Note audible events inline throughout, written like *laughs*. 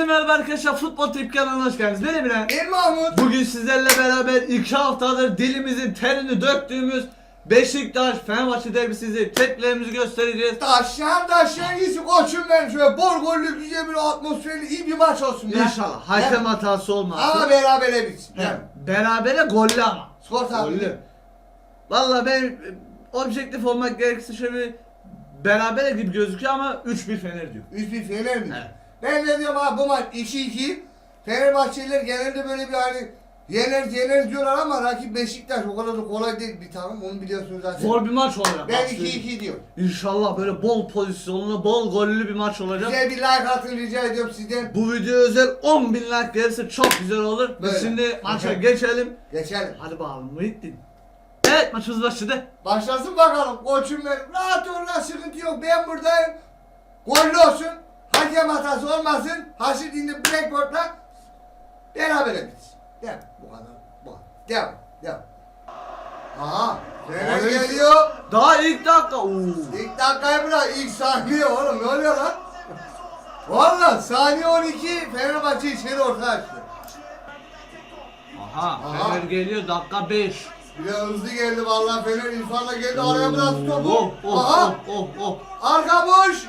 Herkese merhaba arkadaşlar. Futbol Tip kanalına hoş geldiniz. Ben Emre. Ben Mahmut. Bugün sizlerle beraber iki haftadır dilimizin terini döktüğümüz Beşiktaş Fenerbahçe derbisi tepkilerimizi göstereceğiz. Taşyan taşyan iyisi koçum benim şöyle bol gollü güzel bir atmosferli iyi bir maç olsun ya. İnşallah. Hakem hatası olmaz. Ama berabere bitsin. He. Berabere gollü ama. Skor tahmini. Valla ben e, objektif olmak gerekirse şöyle bir berabere gibi gözüküyor ama 3-1 Fener diyor. 3-1 Fener mi? Evet. Ben de diyorum abi bu maç 2-2. Fenerbahçeliler genelde böyle bir hani yener yener diyorlar ama rakip Beşiktaş o kadar da kolay değil bir takım onu biliyorsunuz zaten. Zor bir maç olacak. Ben bak söyleyeyim. 2-2 diyorum. İnşallah böyle bol pozisyonlu, bol gollü bir maç olacak. Güzel bir like atın rica ediyorum sizden. Bu video özel 10 bin like gelirse çok güzel olur. Biz Böyle. şimdi maça Evet. geçelim. Geçelim. Hadi bakalım Muhittin. Evet maçımız başladı. Başlasın bakalım koçum benim. Rahat ol lan sıkıntı yok ben buradayım. Gollü olsun. Hakem hatası olmasın. Haşit indi Blackboard'la beraber bitsin. Devam. Bu kadar. Bu kadar. Devam. Devam. Aha. Fener Abi. geliyor. Daha ilk dakika. Oo. İlk dakikayı bırak. ilk saniye oğlum. Ne oluyor lan? Valla saniye 12 Fenerbahçe içeri orta açtı. Aha, Aha. Fener geliyor dakika 5. Biraz hızlı geldi vallahi Fener İrfan'la geldi araya bıraktı Oh, topu. oh, Aha. oh, oh, oh. Arka boş.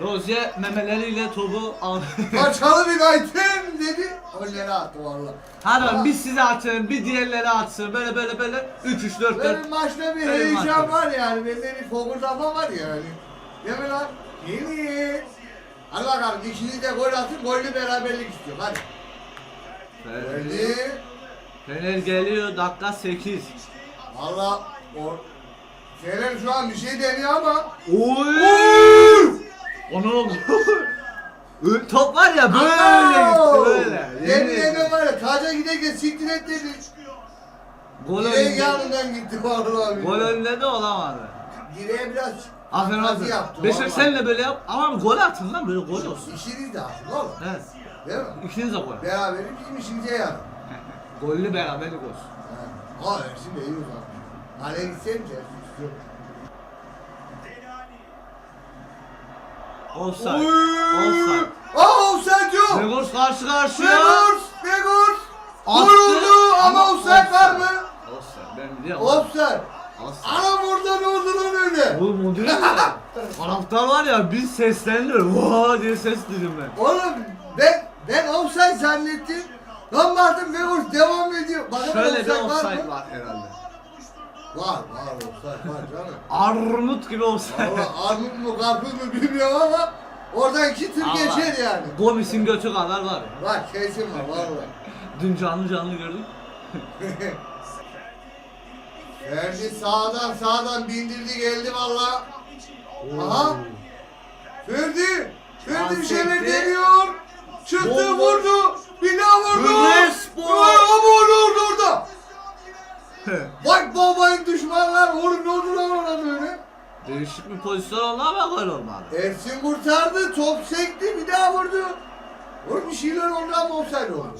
Rozier memeleriyle topu aldı. Kaçalı *laughs* bir item dedi. Golleri attı valla. Hadi Ama bir size atın, bir diğerleri atsın. Böyle böyle böyle 3 3 4 4. Benim maçta bir Benim heyecan maçta. var yani. Bende bir fokurdama var yani. Değil mi lan? Yeni. Hadi bakalım ikiniz de gol atın. Gollü beraberlik istiyor. Hadi. Fener, Geldi. Fener geliyor dakika 8. Valla o Fener şu an bir şey deniyor ama Oy! Onu *laughs* Ö- Top var ya böyle gitti böyle. Yemin ederim var ya taca giderken siktir et dedi. Gol Direğin önünde, yanından gitti vallahi. gol önünde de olamadı. Direğe biraz Aferin fantezi aferin. yaptı Beşiktaş vallahi. böyle yap ama gol atın lan böyle gol olsun. İşiniz de atın oğlum. Evet. Değil mi? İkiniz de gol. Beraberi bizim işimize yarar. *laughs* Gollü beraberlik olsun. Ha, Ersin de iyi uzatmış. Hale gitsem ki Ersin Offside. Offside. Aa offside yok. Vegors karşı karşıya. Vegors, Vegors. Oldu ama offside var mı? Offside. Ben biliyorum. Offside. Anam orada ne oldu lan öyle? Oğlum o değil mi? *laughs* Taraftar var ya biz seslendir. Vaa diye ses duydum ben. Oğlum ben ben offside zannettim. Lan baktım Vegors devam ediyor. Bakalım Şöyle bir offside var var herhalde. Var var offside var canım. Armut gibi offside. Valla armut mu karpuz mu bilmiyorum ama oradan iki tır Allah. geçer yani. Gomis'in götü kadar var. Var kesin var valla. *laughs* Dün canlı canlı gördük. *laughs* Ferdi sağdan sağdan bindirdi geldi valla. Aha. Ferdi. Ferdi bir şeyler Bahsetti. deniyor. Çıktı Bomboş. vurdu. Bir daha vurdu. Crespo. Aa, Bak babayın düşmanlar. Oğlum ne oldu lan ona böyle? Değişik bir pozisyon oldu ama gol olmadı. Ersin kurtardı. Top sekti. Bir daha vurdu. Oğlum bir şeyler oldu ama offside oldu.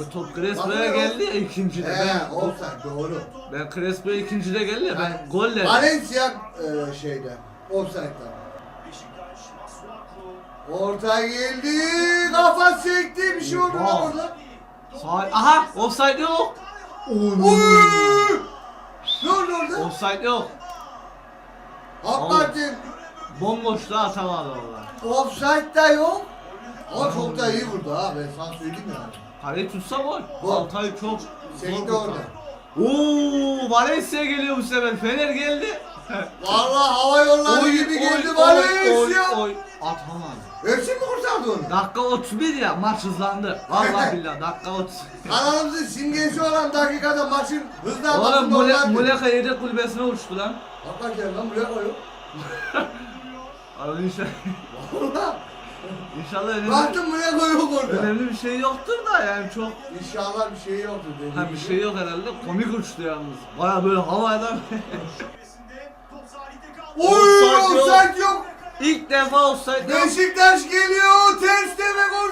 O top Crespo'ya geldi ya ikincide. He Ben, offside doğru. ben Crespo'ya ikincide geldi ya ben Yani golle. Valencia e, şeyde. Offside'da. Orta geldi. Kafa sekti. Bir şey oldu lan orada. Sağ... Aha offside yok. Oy! Ne oldu orada? Offside yok. Hakikaten Bomboş da atamadı valla. offside da yok. Ama çok da iyi vurdu ha ben sana söyleyeyim yani. Kaleyi tutsa gol. Gol. Altay çok Sekti zor orada. kurtardı. Oo Valencia geliyor bu sefer. Fener geldi. Vallahi hava yolları gibi geldi Valencia. Oy, oy. Atamadı. Ersin mi kurtardı onu? Dakika 31 ya maç hızlandı. Vallahi billahi dakika 30. Kanalımızın simgesi olan dakikada maçın hızlı Oğlum akmasında Mule, olan Muleka yedek kulübesine uçtu lan. Hakikaten lan buraya koyuyor. *laughs* Abi inşallah, Valla. inşallah önemli, Baktım buraya koyuyor orada. önemli bir şey yoktur da yani çok İnşallah bir şey yoktur dedi. ha, bir şey yok herhalde. Komik uçtu yalnız. Baya böyle havada. Oy Offside yok. offside yok. İlk defa yok. Beşiktaş geliyor. Ters ve gol.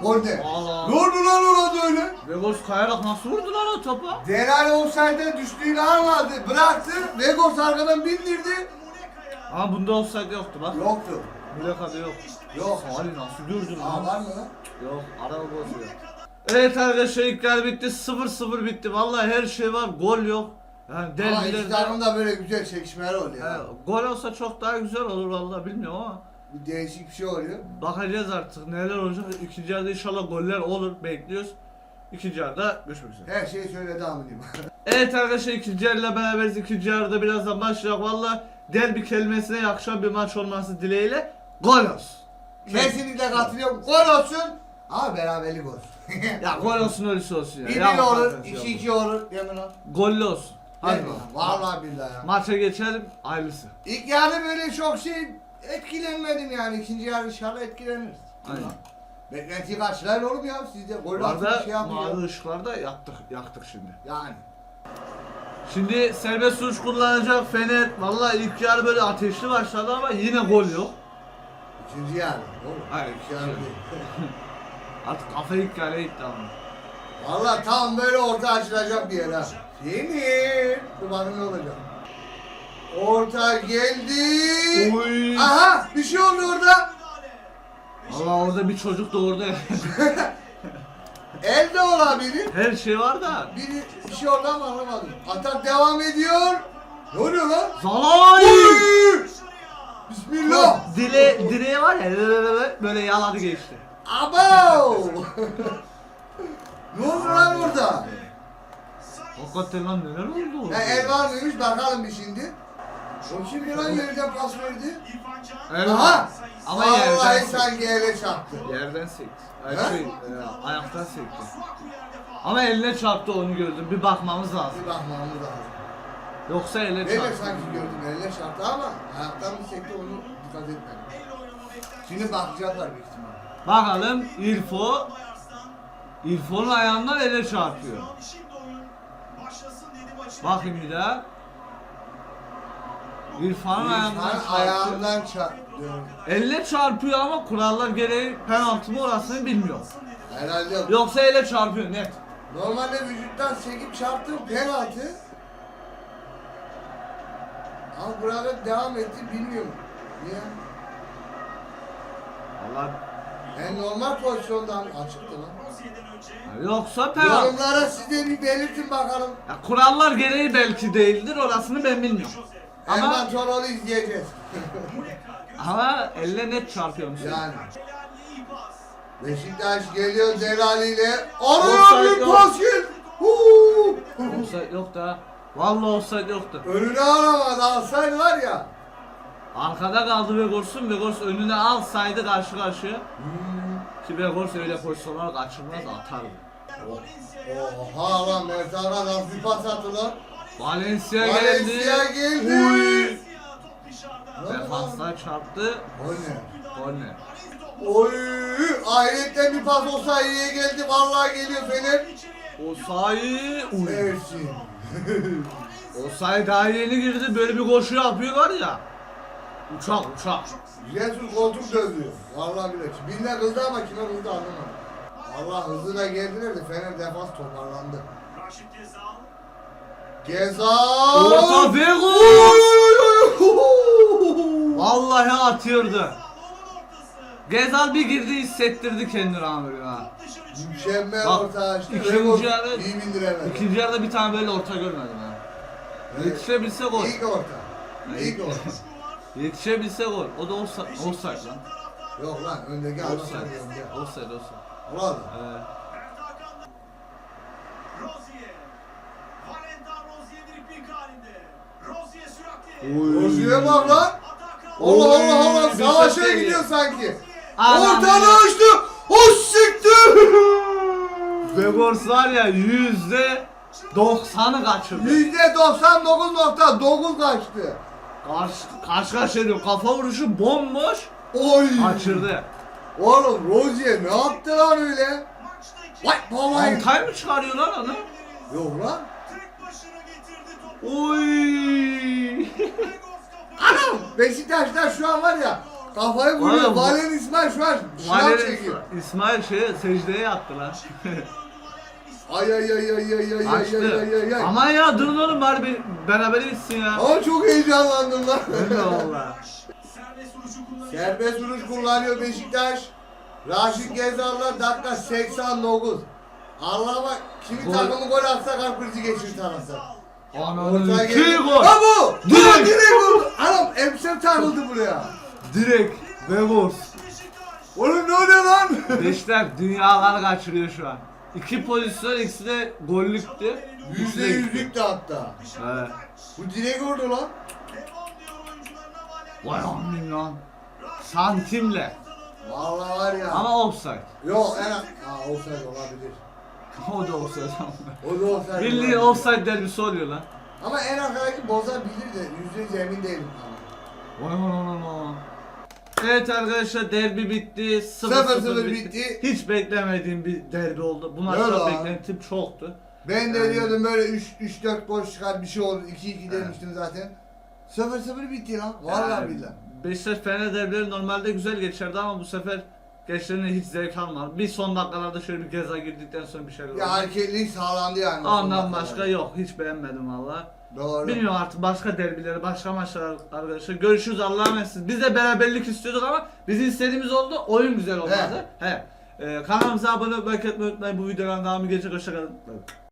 Gol. Allah. Ne oldu lan orada öyle? Vegos kayarak nasıl vurdu lan o topa? Delal offside'e düştüğünü anladı. Bıraktı. Vegos arkadan bindirdi. Ama bunda offside yoktu bak. Yoktu. Muleka'da yok. Yok. Ali nasıl Aa lan? var mı lan? Yok araba bozuyor. Evet arkadaşlar ilk yarı bitti 0-0 bitti. Vallahi her şey var gol yok. Yani Ama derbilerde takım da böyle güzel çekişmeler oluyor. He, gol olsa çok daha güzel olur vallahi bilmiyorum ama Bir değişik bir şey oluyor. bakacağız artık neler olacak. İkinci yarıda inşallah goller olur bekliyoruz. İkinci yarıda görüşmek üzere. Her şeyi söyledi amirim. *laughs* Evet arkadaşlar ikinci yarıyla beraberiz. İkinci yarıda birazdan başlayacak. Valla derbi kelimesine yakışan bir maç olması dileğiyle gol olsun. Kesinlikle katılıyorum. Gol olsun. Ama beraberlik olsun. Ya gol olsun öylesi olsun ya. Bir Ya bir olur, ya. iki olur. Yemin ol. Gollü olsun. Hadi bakalım. Vallahi billahi ya. Maça geçelim. Hayırlısı. İlk yarı böyle çok şey etkilenmedim yani. İkinci yarı inşallah etkileniriz. Aynen. Beklentiyi karşılar oğlum ya. Siz de gol Bu atın arada bir şey yapın ya. mavi ışıklarda yaktık, yaktık şimdi. Yani. Şimdi serbest vuruş kullanacak Fener. Vallahi ilk yarı böyle ateşli başladı ama yine gol yok. İkinci yarı. Oğlum. Hayır, İlk yarı ikinci değil. *laughs* Artık kafa ilk kaleye gitti ama. Valla tam böyle orta açılacak bir yer ha. Senin. Dur bakın ne olacak. Orta geldi. Oy. Aha bir şey oldu orada. Valla orada bir çocuk doğurdu. *laughs* Elde olabilir. Her şey var da. Biri bir şey oldu ama anlamadım. Atak devam ediyor. Ne oluyor lan? Zalay! Oy! Bismillah. Dile, direğe var ya böyle yaladı geçti. Abo! *laughs* ne oldu lan orada? Hakikaten lan neler oldu? Ya el var mıymış bakalım bir şimdi. O şimdi lan yerden pas verdi. Aha! var. Ama yerden Vallahi sekti. sanki ele çarptı. Yerden sekti. Ay He? şey, e, ayaktan sekti. Ama eline çarptı onu gördüm. Bir bakmamız lazım. Bir bakmamız lazım. Yoksa elle Ben de çarptı. sanki gördüm eline çarptı ama ayaktan bir sekti onu dikkat etmedim. Şimdi bakacaklar büyük ihtimalle. Bakalım İrfo. İrfo'nun ayağından ele çarpıyor. Bakayım bir daha. İrfan'ın ayağından ayağından çarptı. Elle çarpıyor ama kurallar gereği penaltı mı orasını bilmiyorum. Herhalde Yoksa ele çarpıyor net. Normalde vücuttan çekip çarptı penaltı. Ama burada devam etti bilmiyorum. Niye? Allah En normal pozisyondan açıktı lan. Yoksa penaltı. Yorumlara size bir belirtin bakalım. Ya, kurallar gereği belki değildir orasını ben bilmiyorum. Ama Ama Toroğlu izleyeceğiz. ama elle net çarpıyormuş. yani. Beşiktaş geliyor Delali ile. Arıyor Offside bir yok. pas gel. Huu! Offside yok da. Vallahi offside yoktu. Önüne alamadı alsaydı var ya. Arkada kaldı Vegorsun. Vegors önüne alsaydı karşı karşıya. Ki Vegors öyle pozisyonlar kaçırmaz atardı. Oha lan Mert Hakan nasıl pas attı lan. Valencia geldi. Valencia geldi. Uy. Defanslar çarptı. O ne? Oy! Ahiretten bir pas olsa iyiye geldi. Vallahi geliyor Fener. Osayi. Uy. Ersin. *laughs* Osayi daha yeni girdi. Böyle bir koşu yapıyor var ya. Uçak uçak. Jesus koltuk dövüyor. Vallahi bile. Birine kızdı ama kime kızdı anlamadım. Allah hızlı da geldiler de Fener defans toparlandı. Gezal. Orta Vegors. Oy, oy, oy, oy. Vallahi atıyordu. Gezal bir girdi hissettirdi kendini amirim ha. Mükemmel Bak, orta açtı. ikinci yarı- iyi bindiremedi. İkinci yarıda bir tane böyle orta görmedim ha. Evet. Yetişebilse gol. İlk orta. İlk orta. Yetişebilse gol. O da offside, offside lan. Yok lan öndeki adam Offside. önde. Offside, offside. Ulan. Ee, Rozi'ye bak lan. Oy, Allah Allah Allah geliyor. gidiyor sanki. Anam Ortalığı ya. açtı. O siktir. *laughs* Vegors var ya yüzde 90'ı kaçırdı. Yüzde 99.9 kaçtı. Karşı, karşı karşıya diyor. Kafa vuruşu bomboş. Oy. Kaçırdı. Oğlum Rozi'ye ne yaptı lan öyle? Vay babayı. Altay mı çıkarıyor lan onu? Yok lan. Oy. Anam. Beşiktaşlar şu an var ya kafayı vuruyor. Valen İsmail şu an şınav çekiyor. İsmail şey secdeye yattı lan. *laughs* Ay ay ay ay ay ay ay ay Açtı. ay ay ay. Ama ya durun oğlum bari bir beraber gitsin ya. Ama çok heyecanlandım lan. De valla. Serbest vuruş kullanıyor Beşiktaş. Raşit Gezal'la dakika 89. Allah'a bak kimi Gol. takımı gol atsa kalp krizi geçirir taraftar. Ananı Ortaya iki geldi. gol. Ha bu! Direkt. Direkt! Direkt oldu. Anam emsem takıldı buraya. Direkt ve gol. Oğlum ne oluyor lan? Beşiktaş dünyalar kaçırıyor şu an. İki pozisyon ikisi de gollüktü. Yüzde yüzlük de hatta. Evet. Bu direkt oldu lan. Vay amin lan. Santimle. Vallahi var ya. Ama offside. Yok en az... Ha offside olabilir. *laughs* O da offside ama. O da offside. Bildiğin offside derbisi oluyor lan. Ama en arkadaki bozabilir de yüzde yüz emin değilim. Vay vay vay vay. Evet arkadaşlar derbi bitti. 0-0 0-0 bitti. Hiç beklemediğim bir derbi oldu. Bu Öyle maçta abi. beklentim çoktu. Ben de Yani- diyordum böyle 3-4 gol çıkar bir şey olur. 2-2 Evet. demiştim zaten. 0-0 bitti lan. Vallahi Yani billahi. Beşiktaş Fener derbileri normalde güzel geçerdi ama bu sefer geçlerine hiç zevk almadım. Bir son dakikalarda şöyle bir geza girdikten sonra bir şeyler oldu. Ya hareketlilik sağlandı yani. Ondan başka yok. Hiç beğenmedim valla. Doğru. Bilmiyorum artık başka derbileri, başka maçlar arkadaşlar. Görüşürüz Allah'a emanet. Biz de beraberlik istiyorduk ama bizim istediğimiz oldu. Oyun güzel olmadı. He. Ee, kanalımıza abone olmayı, unutmayın. Bu videoların devamı gelecek. Hoşçakalın.